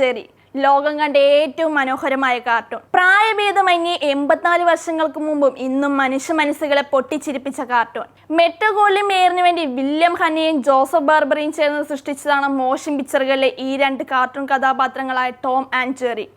Jerry. ലോകം കണ്ട ഏറ്റവും മനോഹരമായ കാർട്ടൂൺ പ്രായഭേദമന്യേ എൺപത്തിനാല് വർഷങ്ങൾക്ക് മുമ്പും ഇന്നും മനുഷ്യ മനസ്സുകളെ പൊട്ടിച്ചിരിപ്പിച്ച കാർട്ടൂൺ മെട്രോഗോളിയം മേയറിന് വേണ്ടി വില്യം ഹനിയും ജോസഫ് ബാർബറയും ചേർന്ന് സൃഷ്ടിച്ചതാണ് മോഷൻ പിക്ചറുകളിലെ ഈ രണ്ട് കാർട്ടൂൺ കഥാപാത്രങ്ങളായ ടോം ആൻഡ് ജെറി.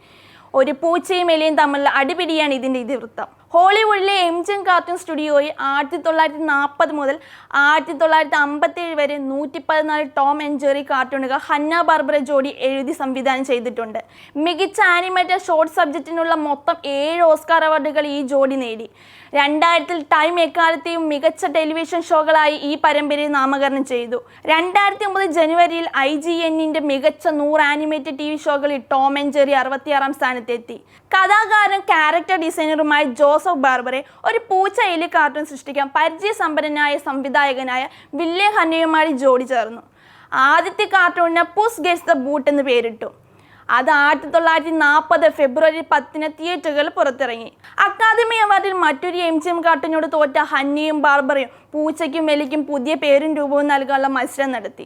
ഒരു പൂച്ചയും എലിയും തമ്മിലുള്ള അടിപിടിയാണ് ഇതിന്റെ ഇതിവൃത്തം. ഹോളിവുഡിലെ എം ജി എം കാർട്ടൂൺ സ്റ്റുഡിയോയിൽ ആയിരത്തി തൊള്ളായിരത്തി നാൽപ്പത് മുതൽ ആയിരത്തി തൊള്ളായിരത്തി അമ്പത്തി ഏഴ് വരെ നൂറ്റി പതിനാല് ടോം ആൻഡ് ജെറി കാർട്ടൂണുകൾ ഹന്ന ബാർബറ ജോഡി എഴുതി സംവിധാനം ചെയ്തിട്ടുണ്ട്. മികച്ച ആനിമേറ്റഡ് ഷോർട്ട് സബ്ജക്റ്റിനുള്ള മൊത്തം ഏഴ് ഓസ്കാർ അവാർഡുകൾ ഈ ജോഡി നേടി. രണ്ടായിരത്തിൽ ടൈം എക്കാലത്തെയും മികച്ച ടെലിവിഷൻ ഷോകളായി ഈ പരമ്പരയെ നാമകരണം ചെയ്തു. രണ്ടായിരത്തി ഒമ്പത് ജനുവരിയിൽ ഐ ജി എന്നിന്റെ മികച്ച നൂറ് ആനിമേറ്റഡ് ടി വി ഷോകളിൽ ടോം ആൻഡ് ജെറി അറുപത്തിയാറാം സ്ഥാനത്തെത്തി. കഥാകാരൻ ക്യാരക്ടർ ഡിസൈനറുമായ ജോസഫ് ബാർബറെ ഒരു പൂച്ച എലി കാർട്ടൂൺ സൃഷ്ടിക്കാൻ പരിചയസമ്പന്നനായ സംവിധായകനായ വില്യം ഹന്നയുമായി ജോഡി ചേർന്നു. ആദ്യത്തെ കാർട്ടൂണിന് പുസ് ഗെസ് ദ ബൂട്ട് എന്ന് പേരിട്ടു. അത് ആയിരത്തി തൊള്ളായിരത്തി നാൽപ്പത് ഫെബ്രുവരി പത്തിന് തിയേറ്ററുകളിൽ പുറത്തിറങ്ങി. അക്കാദമി അവാർഡിൽ മറ്റൊരു എം ജി എം കാർട്ടൂനോട് തോറ്റ ഹന്നിയും ബാർബറയും പൂച്ചയ്ക്കും വെലിക്കും പുതിയ പേരും രൂപവും നൽകാനുള്ള മത്സരം നടത്തി.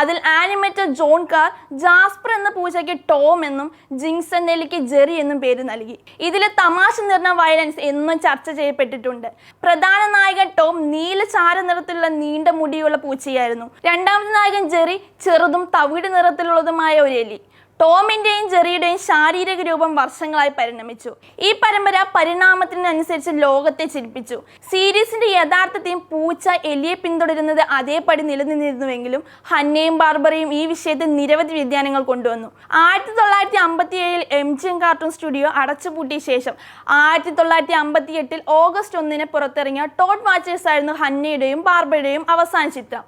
അതിൽ ആനിമേറ്റർ ജോൺ കാർ ജാസ്പർ എന്ന പൂച്ചയ്ക്ക് ടോം എന്നും ജിങ്സൺ എന്ന എലിക്ക് ജെറി എന്നും പേര് നൽകി. ഇതിലെ തമാശ നിറഞ്ഞ വയലൻസ് എന്നും ചർച്ച ചെയ്യപ്പെട്ടിട്ടുണ്ട്. പ്രധാന നായകൻ ടോം നീല ചാര നിറത്തിലുള്ള നീണ്ട മുടിയുള്ള പൂച്ചയായിരുന്നു. രണ്ടാമത്തെ നായകൻ ജെറി ചെറുതും തവിട് നിറത്തിലുള്ളതുമായ ഒരു എലി. ടോമിന്റെയും ജെറിയുടെയും ശാരീരിക രൂപം വർഷങ്ങളായി പരിണമിച്ചു. ഈ പരമ്പര പരിണാമത്തിനനുസരിച്ച് ലോകത്തെ ചിരിപ്പിച്ചു. സീരീസിന്റെ യഥാർത്ഥ തീം പൂച്ച എലിയെ പിന്തുടരുന്നത് അതേപടി നിലനിന്നിരുന്നുവെങ്കിലും ഹന്നയും ബാർബറയും ഈ വിഷയത്തിൽ നിരവധി വ്യതിയാനങ്ങൾ കൊണ്ടുവന്നു. ആയിരത്തി തൊള്ളായിരത്തി അമ്പത്തി ഏഴിൽ M G M cartoon studio അടച്ചുപൂട്ടിയ ശേഷം ആയിരത്തി തൊള്ളായിരത്തി അമ്പത്തി എട്ടിൽ ഓഗസ്റ്റ് ഒന്നിന് പുറത്തിറങ്ങിയ ടോട്ട് വാച്ചേഴ്സ് ആയിരുന്നു ഹന്നയുടെയും ബാർബറയുടെയും അവസാന ചിത്രം.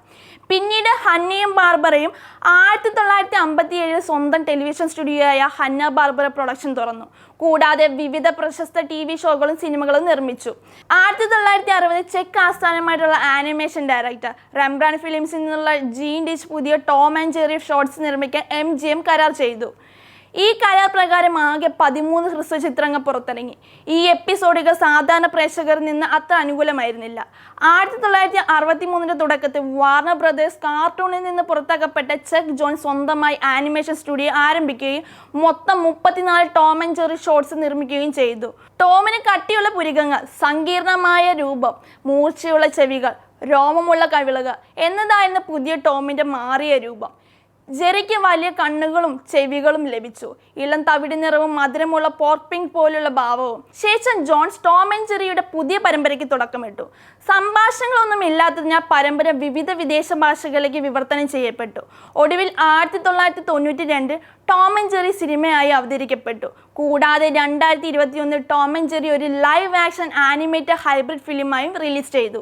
പിന്നീട് ഹന്നയും ബാർബറയും ആയിരത്തി തൊള്ളായിരത്തി അമ്പത്തി ഏഴിൽ സ്വന്തം ടെലിവിഷൻ സ്റ്റുഡിയോയായ ഹന്ന ബാർബറ പ്രൊഡക്ഷൻ തുറന്നു. കൂടാതെ വിവിധ പ്രശസ്ത ടി വി ഷോകളും സിനിമകളും നിർമ്മിച്ചു. ആയിരത്തി തൊള്ളായിരത്തി അറുപത് ചെക്ക് ആസ്ഥാനമായിട്ടുള്ള ആനിമേഷൻ ഡയറക്ടർ റംബ്രാൻ ഫിലിംസിൽ നിന്നുള്ള ജീൻ ഡിച്ച് പുതിയ ടോം ആൻഡ് ജെറി ഷോർട്സ് നിർമ്മിക്കാൻ എം ജി എം കരാർ ചെയ്തു. ഈ കരാർ പ്രകാരം ആകെ പതിമൂന്ന് ഹ്രസ്വ ചിത്രങ്ങൾ പുറത്തിറങ്ങി. ഈ എപ്പിസോഡുകൾ സാധാരണ പ്രേക്ഷകരിൽ നിന്ന് അത്ര അനുകൂലമായിരുന്നില്ല. ആയിരത്തി തൊള്ളായിരത്തി അറുപത്തി മൂന്നിന്റെ തുടക്കത്തിൽ വാർണർ ബ്രദേഴ്സ് കാർട്ടൂണിൽ നിന്ന് പുറത്താക്കപ്പെട്ട ചെക്ക് ജോൺ സ്വന്തമായി ആനിമേഷൻ സ്റ്റുഡിയോ ആരംഭിക്കുകയും മൊത്തം മുപ്പത്തിനാല് ടോം ആൻഡ് ജെറി ഷോർട്സ് നിർമ്മിക്കുകയും ചെയ്തു. ടോമിന് കട്ടിയുള്ള പുരികങ്ങൾ സങ്കീർണമായ രൂപം മൂർച്ചയുള്ള ചെവികൾ രോമമുള്ള കവിളുകൾ എന്നതായിരുന്നു പുതിയ ടോമിന്റെ മാറിയ രൂപം. ജെറിക്ക് വലിയ കണ്ണുകളും ചെവികളും ലഭിച്ചു. ഇളം തവിട് നിറവും മധുരമുള്ള പോർപ്പിംഗ് പോലുള്ള ഭാവവും ശേഷം ജോൺ ടോം ആൻഡ് ജെറിയുടെ പുതിയ പരമ്പരയ്ക്ക് തുടക്കമിട്ടു. സംഭാഷണങ്ങളൊന്നും ഇല്ലാത്തതിനാൽ പരമ്പര വിവിധ വിദേശ ഭാഷകളിലേക്ക് വിവർത്തനം ചെയ്യപ്പെട്ടു. ഒടുവിൽ ആയിരത്തി തൊള്ളായിരത്തി തൊണ്ണൂറ്റി രണ്ട് ടോം ആൻഡ് ജെറി സിനിമയായി അവതരിക്കപ്പെട്ടു. കൂടാതെ രണ്ടായിരത്തി ഇരുപത്തി ഒന്ന് ടോം ആൻഡ് ജെറി ഒരു ലൈവ് ആക്ഷൻ ആനിമേറ്റഡ് ഹൈബ്രിഡ് ഫിലിമായും റിലീസ് ചെയ്തു.